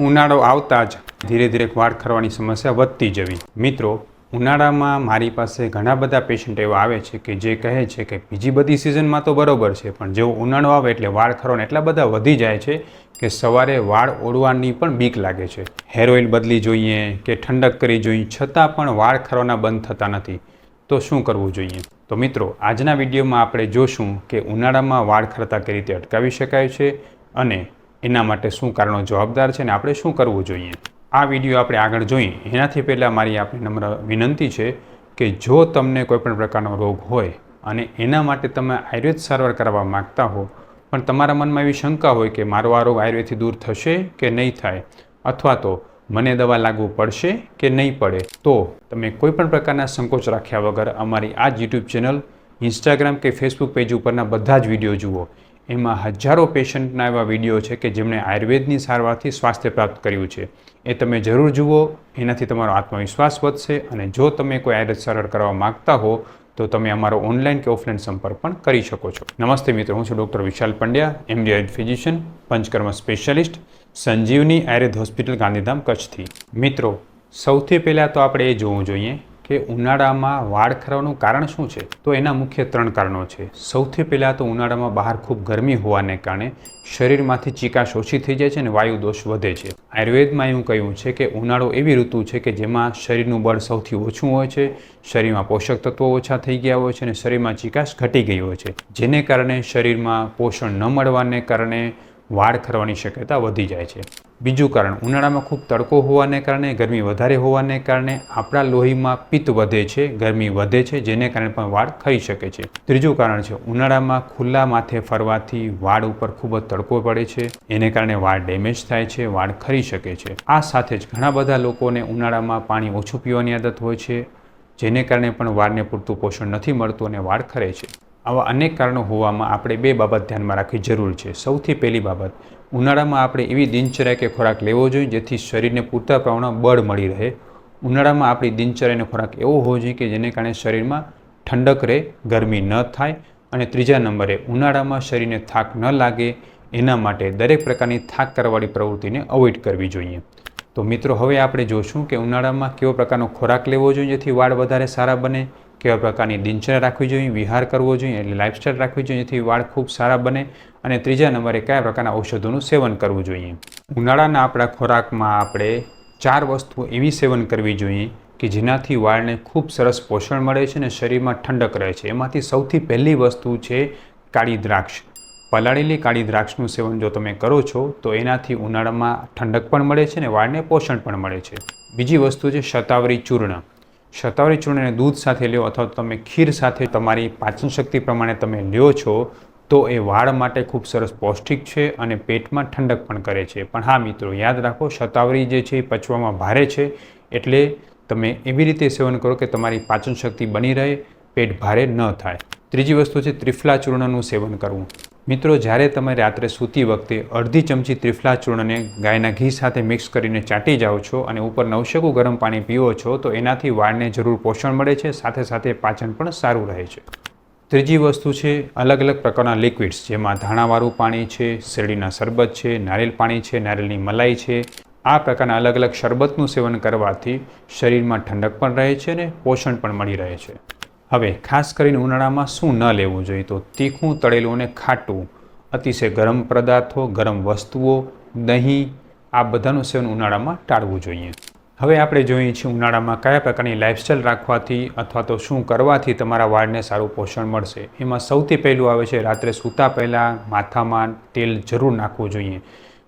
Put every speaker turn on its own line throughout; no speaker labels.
ઉનાળો આવતા જ ધીરે ધીરે વાળ ખરવાની સમસ્યા વધતી જવી. મિત્રો, ઉનાળામાં મારી પાસે ઘણા બધા પેશન્ટ એવા આવે છે કે જે કહે છે કે બીજી બધી સિઝનમાં તો બરોબર છે, પણ જેવો ઉનાળો આવે એટલે વાળ ખરવાના એટલા બધા વધી જાય છે કે સવારે વાળ ઓળવાની પણ બીક લાગે છે. હેર ઓઇલ બદલી જોઈએ કે ઠંડક કરી જોઈએ, છતાં પણ વાળ ખરવાના બંધ થતા નથી. તો શું કરવું જોઈએ? તો મિત્રો, આજના વિડીયોમાં આપણે જોશું કે ઉનાળામાં વાળ ખરતા કઈ રીતે અટકાવી શકાય છે અને એના માટે શું કારણો જવાબદાર છે અને આપણે શું કરવું જોઈએ? આ વીડિયો આપણે આગળ જોઈએ એનાથી પહેલાં મારી આપણી નમ્ર વિનંતી છે કે જો તમને કોઈપણ પ્રકારનો રોગ હોય અને એના માટે તમે આયુર્વેદ સારવાર કરવા માગતા હો, પણ તમારા મનમાં એવી શંકા હોય કે મારો આ રોગ આયુર્વેદથી દૂર થશે કે નહીં થાય, અથવા તો મને દવા લાગુ પડશે કે નહીં પડે, તો તમે કોઈપણ પ્રકારના સંકોચ રાખ્યા વગર અમારી આ જ યુટ્યુબ ચેનલ, ઇન્સ્ટાગ્રામ કે ફેસબુક પેજ ઉપરના બધા જ વીડિયો જુઓ. એમાં હજારો પેશન્ટના એવા વીડિયો છે કે જેમણે આયુર્વેદની સારવારથી સ્વાસ્થ્ય પ્રાપ્ત કર્યું છે. એ તમે જરૂર જુઓ, એનાથી તમારો આત્મવિશ્વાસ વધશે અને જો તમે કોઈ આયુર્વેદ સારવાર કરવા માગતા હો, તો તમે અમારો ઓનલાઈન કે ઓફલાઈન સંપર્ક પણ કરી શકો છો. નમસ્તે મિત્રો, હું છું doctor Vishal Pandya MD Ayurveda physician, Panchakarma specialist, Sanjivani Ayurveda hospital Gandhidham કચ્છથી. મિત્રો, સૌથી પહેલાં તો આપણે એ જોવું જોઈએ કે ઉનાળામાં વાળ ખરવાનું કારણ શું છે? તો એના મુખ્ય ત્રણ કારણો છે. સૌથી પહેલાં તો ઉનાળામાં બહાર ખૂબ ગરમી હોવાને કારણે શરીરમાંથી ચીકાશ ઓછી થઈ જાય છે અને વાયુ દોષ વધે છે. આયુર્વેદમાં એવું કહ્યું છે કે ઉનાળો એવી ઋતુ છે કે જેમાં શરીરનું બળ સૌથી ઓછું હોય છે, શરીરમાં પોષક તત્વો ઓછા થઈ ગયા હોય છે અને શરીરમાં ચીકાશ ઘટી ગઈ હોય છે. જેને કારણે શરીરમાં પોષણ ન મળવાને કારણે વાળ ખરવાની શક્યતા વધી જાય છે. બીજું કારણ, ઉનાળામાં ખૂબ તડકો હોવાને કારણે, ગરમી વધારે હોવાને કારણે આપણા લોહીમાં પિત્ત વધે છે, ગરમી વધે છે, જેને કારણે પણ વાળ ખરી શકે છે. ત્રીજું કારણ છે, ઉનાળામાં ખુલ્લા માથે ફરવાથી વાળ ઉપર ખૂબ જ તડકો પડે છે, એને કારણે વાળ ડેમેજ થાય છે, વાળ ખરી શકે છે. આ સાથે જ ઘણા બધા લોકોને ઉનાળામાં પાણી ઓછું પીવાની આદત હોય છે, જેને કારણે પણ વાળને પૂરતું પોષણ નથી મળતું અને વાળ ખરે છે. આવા અનેક કારણો હોવામાં આપણે બે બાબત ધ્યાનમાં રાખવી જરૂર છે. સૌથી પહેલી બાબત, ઉનાળામાં આપણે એવી દિનચર્યા કે ખોરાક લેવો જોઈએ જેથી શરીરને પૂરતા પ્રમાણમાં બળ મળી રહે. ઉનાળામાં આપણી દિનચર્યાનો ખોરાક એવો હોવો જોઈએ કે જેને કારણે શરીરમાં ઠંડક રહે, ગરમી ન થાય અને ત્રીજા નંબરે, ઉનાળામાં શરીરને થાક ન લાગે. એના માટે દરેક પ્રકારની થાક કરવાળી પ્રવૃત્તિને અવોઇડ કરવી જોઈએ. તો મિત્રો, હવે આપણે જોશું કે ઉનાળામાં કેવો પ્રકારનો ખોરાક લેવો જોઈએ જેથી વાળ વધારે સારા બને કેવા પ્રકારની દિનચર્યા રાખવી જોઈએ, વિહાર કરવો જોઈએ, એટલે લાઇફસ્ટાઈલ રાખવી જોઈએ, જેથી વાળ ખૂબ સારા બને અને ત્રીજા નંબરે કયા પ્રકારના ઔષધોનું સેવન કરવું જોઈએ. ઉનાળાના આપણા ખોરાકમાં આપણે ચાર વસ્તુઓ એવી સેવન કરવી જોઈએ કે જેનાથી વાળને ખૂબ સરસ પોષણ મળે છે અને શરીરમાં ઠંડક રહે છે. એમાંથી સૌથી પહેલી વસ્તુ છે કાળી દ્રાક્ષ. પલાળેલી કાળી દ્રાક્ષનું સેવન જો તમે કરો છો, તો એનાથી ઉનાળામાં ઠંડક પણ મળે છે અને વાળને પોષણ પણ મળે છે. બીજી વસ્તુ છે શતાવરી ચૂર્ણ. શતાવરી ચૂર્ણને દૂધ સાથે લ્યો અથવા તમે ખીર સાથે તમારી પાચન શક્તિ પ્રમાણે તમે લ્યો છો, તો એ વાળ માટે ખૂબ સરસ પૌષ્ટિક છે અને પેટમાં ઠંડક પણ કરે છે. પણ હા મિત્રો, યાદ રાખો શતાવરી જે છે એ પચવામાં ભારે છે, એટલે તમે એવી રીતે સેવન કરો કે તમારી પાચન શક્તિ બની રહે, પેટ ભારે ન થાય. ત્રીજી વસ્તુ છે, ત્રિફલા ચૂર્ણનું સેવન કરવું. મિત્રો, જ્યારે તમે રાત્રે સૂતી વખતે અડધી ચમચી ત્રિફલા ચૂર્ણને ગાયના ઘી સાથે મિક્સ કરીને ચાટી જાઓ છો અને ઉપર નવશેકું ગરમ પાણી પીવો છો, તો એનાથી વાળને જરૂર પોષણ મળે છે, સાથે સાથે પાચન પણ સારું રહે છે. ત્રીજી વસ્તુ છે અલગ અલગ પ્રકારના લિક્વિડ્સ, જેમાં ધાણાવાળું પાણી છે, શેરડીના શરબત છે, નારિયેલ પાણી છે, નારિયેલની મલાઈ છે. આ પ્રકારના અલગ અલગ શરબતનું સેવન કરવાથી શરીરમાં ઠંડક પણ રહે છે અને પોષણ પણ મળી રહે છે. હવે ખાસ કરીને ઉનાળામાં શું ન લેવું જોઈએ તો તીખું તળેલું અને ખાટું, અતિશય ગરમ પદાર્થો, ગરમ વસ્તુઓ, દહીં, આ બધાનું સેવન ઉનાળામાં ટાળવું જોઈએ. હવે આપણે જોઈએ છીએ ઉનાળામાં કયા પ્રકારની લાઇફસ્ટાઈલ રાખવાથી અથવા તો શું કરવાથી તમારા વાળને સારું પોષણ મળશે. એમાં સૌથી પહેલું આવે છે રાત્રે સૂતા પહેલાં માથામાં તેલ જરૂર નાખવું જોઈએ.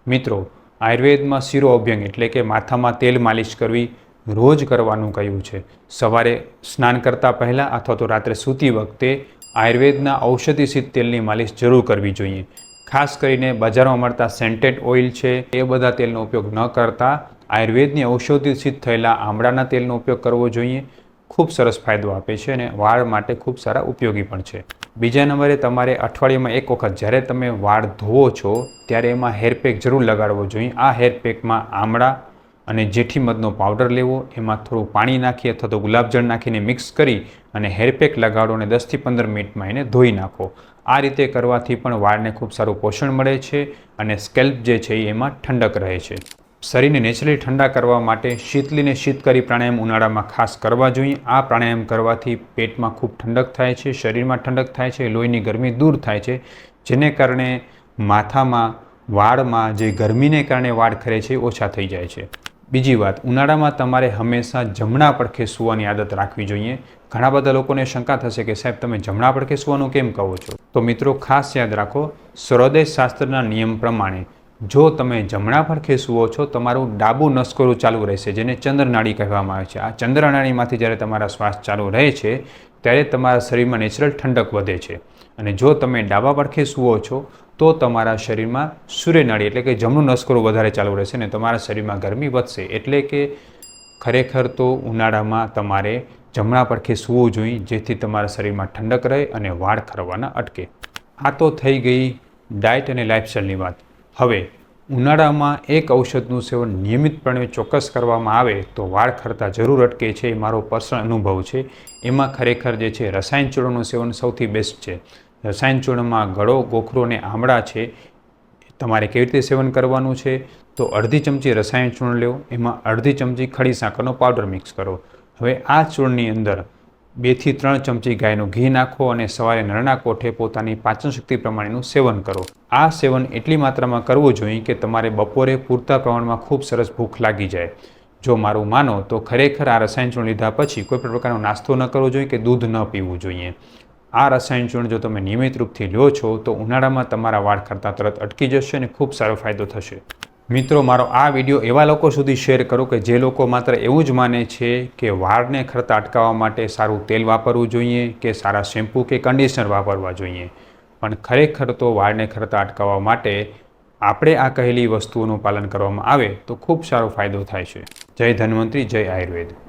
મિત્રો, આયુર્વેદમાં શિરો અભ્યંગ એટલે કે માથામાં તેલ માલિશ કરવી રોજ કરવાનું કહ્યું છે. સવારે સ્નાન કરતાં પહેલાં અથવા તો રાત્રે સૂતી વખતે આયુર્વેદના ઔષધિ સિદ્ધ તેલની માલિશ જરૂર કરવી જોઈએ. ખાસ કરીને બજારમાં મળતા સેન્ટેડ ઓઇલ છે, એ બધા તેલનો ઉપયોગ ન કરતા આયુર્વેદની ઔષધિ સિદ્ધ થયેલા આમળાના તેલનો ઉપયોગ કરવો જોઈએ. ખૂબ સરસ ફાયદો આપે છે અને વાળ માટે ખૂબ સારા ઉપયોગી પણ છે. બીજા નંબરે તમારે અઠવાડિયામાં એક વખત જ્યારે તમે વાળ ધોવો છો, ત્યારે એમાં હેરપેક જરૂર લગાડવો જોઈએ. આ હેરપેકમાં આમળા અને જેઠી મધનો પાવડર લેવો, એમાં થોડું પાણી નાખી અથવા તો ગુલાબજળ નાખીને મિક્સ કરી અને હેરપેક લગાડો અને દસથી પંદર મિનિટમાં એને ધોઈ નાખો. આ રીતે કરવાથી પણ વાળને ખૂબ સારું પોષણ મળે છે અને સ્કેલ્પ જે છે એમાં ઠંડક રહે છે. શરીરને નેચરલી ઠંડા કરવા માટે શીતલીને શીતકારી પ્રાણાયામ ઉનાળામાં ખાસ કરવા જોઈએ. આ પ્રાણાયામ કરવાથી પેટમાં ખૂબ ઠંડક થાય છે, શરીરમાં ઠંડક થાય છે, લોહીની ગરમી દૂર થાય છે, જેને કારણે માથામાં, વાળમાં જે ગરમીને કારણે વાળ ખરે છે ઓછા થઈ જાય છે. બીજી વાત, ઉનાળામાં તમારે હંમેશા જમણા પડખે સૂવાની આદત રાખવી જોઈએ. ઘણા બધા લોકોને શંકા થશે કે સાહેબ, તમે જમણા પડખે સૂવાનું કેમ કહો છો? તો મિત્રો, ખાસ યાદ રાખો સૂર્યોદય શાસ્ત્રના નિયમ પ્રમાણે જો તમે જમણા પડખે સૂવો છો, તમારું ડાબું નસકોરું ચાલુ રહેશે, જેને ચંદ્રનાળી કહેવામાં આવે છે. આ ચંદ્રનાળીમાંથી જ્યારે તમારા શ્વાસ ચાલુ રહે છે, ત્યારે તમારા શરીરમાં નેચરલ ઠંડક વધે છે. અને જો તમે ડાબા પડખે સૂવો છો તો તમારા શરીરમાં સૂર્યનાળી એટલે કે જમણું નસકોરું વધારે ચાલુ રહેશે ને તમારા શરીરમાં ગરમી વધશે એટલે કે ખરેખર તો ઉનાળામાં તમારે જમણા પડખે સૂવું જોઈએ, જેથી તમારા શરીરમાં ઠંડક રહે અને વાળ ખરવાના અટકે. આ તો થઈ ગઈ ડાયટ અને લાઇફસ્ટાઇલની વાત. હવે, ઉનાળામાં એક ઔષધનું સેવન નિયમિતપણે ચોક્કસ કરવામાં આવે તો વાળ ખરતા જરૂર અટકે છે, એ મારો પર્સનલ અનુભવ છે. એમાં ખરેખર જે છે, રસાયણ ચૂર્ણનું સેવન સૌથી બેસ્ટ છે. રસાયણ ચૂર્ણમાં ગળો, ગોખરો અને આમળા છે, તમારે કેવી રીતે સેવન કરવાનું છે? તો અડધી ચમચી રસાયણ ચૂર્ણ લો, એમાં અડધી ચમચી ખડી સાકરનો પાવડર મિક્સ કરો. હવે આ ચૂર્ણની અંદર બેથી ત્રણ ચમચી ગાયનું ઘી નાખો અને સવારે નરણા કોઠે પોતાની પાચન શક્તિ પ્રમાણેનું સેવન કરો. આ સેવન એટલી માત્રામાં કરવું જોઈએ કે તમારે બપોરે પૂરતા પ્રમાણમાં ખૂબ સરસ ભૂખ લાગી જાય. જો મારું માનો તો ખરેખર આ રસાયણ ચૂર્ણ લીધા પછી કોઈ પ્રકારનો નાસ્તો ન કરવો જોઈએ કે દૂધ ન પીવું જોઈએ. આ રસાયણ ચૂર્ણ જો તમે નિયમિત રૂપથી લો છો, તો ઉનાળામાં તમારા વાળ ખરતા તરત અટકી જશે અને ખૂબ સારો ફાયદો થશે. મિત્રો, મારો આ વીડિયો એવા લોકો સુધી શેર કરો કે જે લોકો માત્ર એવું જ માને છે કે વાળને ખરતા અટકાવવા માટે સારું તેલ વાપરવું જોઈએ કે સારા શેમ્પૂ કે કન્ડિશનર વાપરવા જોઈએ. પણ ખરેખર તો વાળને ખરતા અટકાવવા માટે આપણે આ કહેલી વસ્તુઓનું પાલન કરવામાં આવે તો ખૂબ સારો ફાયદો થાય છે. જય ધન્વંતરી, જય આયુર્વેદ.